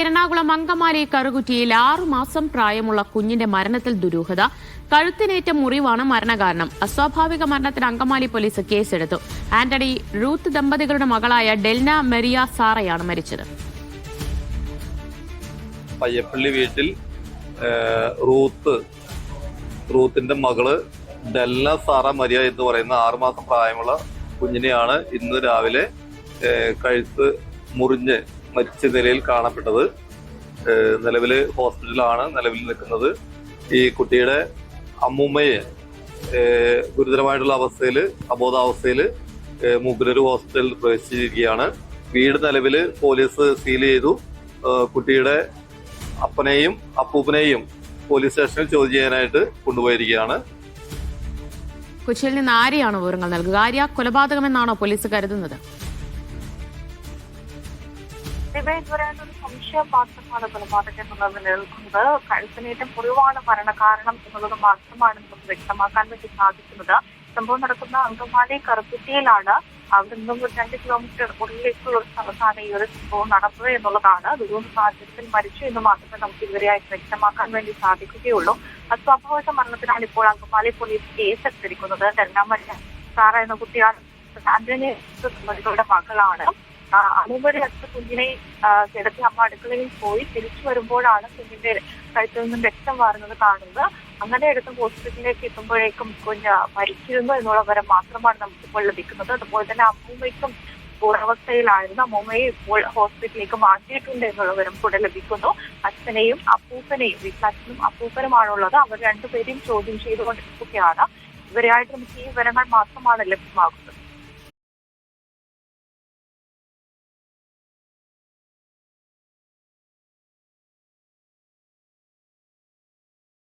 എറണാകുളം അങ്കമാലി കറുകുറ്റിയിൽ ആറുമാസം പ്രായമുള്ള കുഞ്ഞിന്റെ മരണത്തിൽ ദുരൂഹത. കഴുത്തിനേറ്റ മുറിവാണ് മരണകാരണം. അസ്വാഭാവിക മരണത്തിന് അങ്കമാലി പോലീസ് കേസെടുത്തു. ആന്റണി റൂത്ത് ദമ്പതികളുടെ മകളായ ഡെൽന മെറിയ സാറയാണ് മരിച്ചത്. പയ്യപ്പള്ളി വീട്ടിൽ റൂത്ത് റൂത്തിന്റെ മകൾ ഡെല്ല സാറ മരിയ എന്ന് പറയുന്ന ആറുമാസം പ്രായമുള്ള കുഞ്ഞിനെയാണ് ഇന്ന് രാവിലെ കഴുത്ത് മുറിഞ്ഞ് മരിച്ച നിലയിൽ കാണപ്പെട്ടത്. നിലവിൽ ഹോസ്പിറ്റലാണ് നിലവിൽ നിൽക്കുന്നത്. ഈ കുട്ടിയുടെ അമ്മൂമ്മയെ ഗുരുതരമായിട്ടുള്ള അവസ്ഥയിൽ അബോധാവസ്ഥയിൽ മൂക്കുനൂർ ഹോസ്പിറ്റലിൽ പ്രവേശിച്ചിരിക്കുകയാണ്. വീട് നിലവിൽ പോലീസ് സീൽ ചെയ്തു. കുട്ടിയുടെ അപ്പനെയും അപ്പൂപ്പനെയും പോലീസ് സ്റ്റേഷനിൽ ചോദ്യം ചെയ്യാനായിട്ട് കൊണ്ടുപോയിരിക്കുകയാണ്. കൊച്ചിയിൽ നിന്ന് ആരെയാണ് വിവരങ്ങൾ നൽകുക? ആര്യ കൊലപാതകമെന്നാണോ പോലീസ് കരുതുന്നത്? ഒരു സംശയം മാത്രമാണ് കൊലപാതകം എന്നുള്ളത് നിലനിൽക്കുന്നത് കഴുത്തിനേറ്റ മരണ മരണകാരണം എന്നുള്ളത് മാത്രമാണ് നമുക്ക് വ്യക്തമാക്കാൻ വേണ്ടി സാധിക്കുന്നത്. സംഭവം നടക്കുന്ന അങ്കമാലി കറുക്കുറ്റിയിലാണ് അവിടെ നിന്നും ഒരു രണ്ട് കിലോമീറ്റർ ഉള്ളിലേക്കുള്ള ഒരു സ്ഥലത്താണ് ഈ ഒരു സംഭവം നടന്നത് എന്നുള്ളതാണ്. ദുരൂഹ സാഹചര്യത്തിൽ മരിച്ചു എന്ന് മാത്രമേ നമുക്ക് ഇതുവരെയായിട്ട് വ്യക്തമാക്കാൻ വേണ്ടി സാധിക്കുകയുള്ളൂ. അസ്വാഭാവിക മരണത്തിനാണ് ഇപ്പോൾ അങ്കമാലി പോലീസ് കേസ് എടുത്തിരിക്കുന്നത്. രണ്ടാമത്തെ സാറ എന്ന കുട്ടിയാണ്. ആന്റണി ദമ്പതികളുടെ മകളാണ്. അമ്മൂമ്മയുടെ അടുത്ത് കുഞ്ഞിനെ കിടത്തി അമ്മ അടുക്കളയിൽ പോയി തിരിച്ചു വരുമ്പോഴാണ് കുഞ്ഞിന്റെ കഴുത്തിൽ നിന്നും രക്തം വാരുന്നത് കാണുന്നത്. അങ്ങനെ എടുത്ത് ഹോസ്പിറ്റലിലേക്ക് എത്തുമ്പോഴേക്കും കുഞ്ഞ് മരിച്ചിരുന്നു എന്നുള്ള വിവരം മാത്രമാണ് നമുക്കിപ്പോൾ ലഭിക്കുന്നത്. അതുപോലെ തന്നെ അമ്മൂമ്മയ്ക്കും പൂർവസ്ഥയിലായിരുന്നു അമ്മൂമ്മയെ ഇപ്പോൾ ഹോസ്പിറ്റലിലേക്ക് മാറ്റിയിട്ടുണ്ട് എന്നുള്ള വരം കൂടെ ലഭിക്കുന്നു. അച്ഛനെയും അപ്പൂപ്പനെയും വീട്ടിൽ അച്ഛനും അപ്പൂപ്പനുമാണുള്ളത്. അവർ രണ്ടുപേരെയും ചോദ്യം ചെയ്തുകൊണ്ടിരിക്കുകയാണ്. ഇവരെയായിട്ട് നമുക്ക് ഈ വിവരങ്ങൾ മാത്രമാണ് ലഭ്യമാകുന്നത്.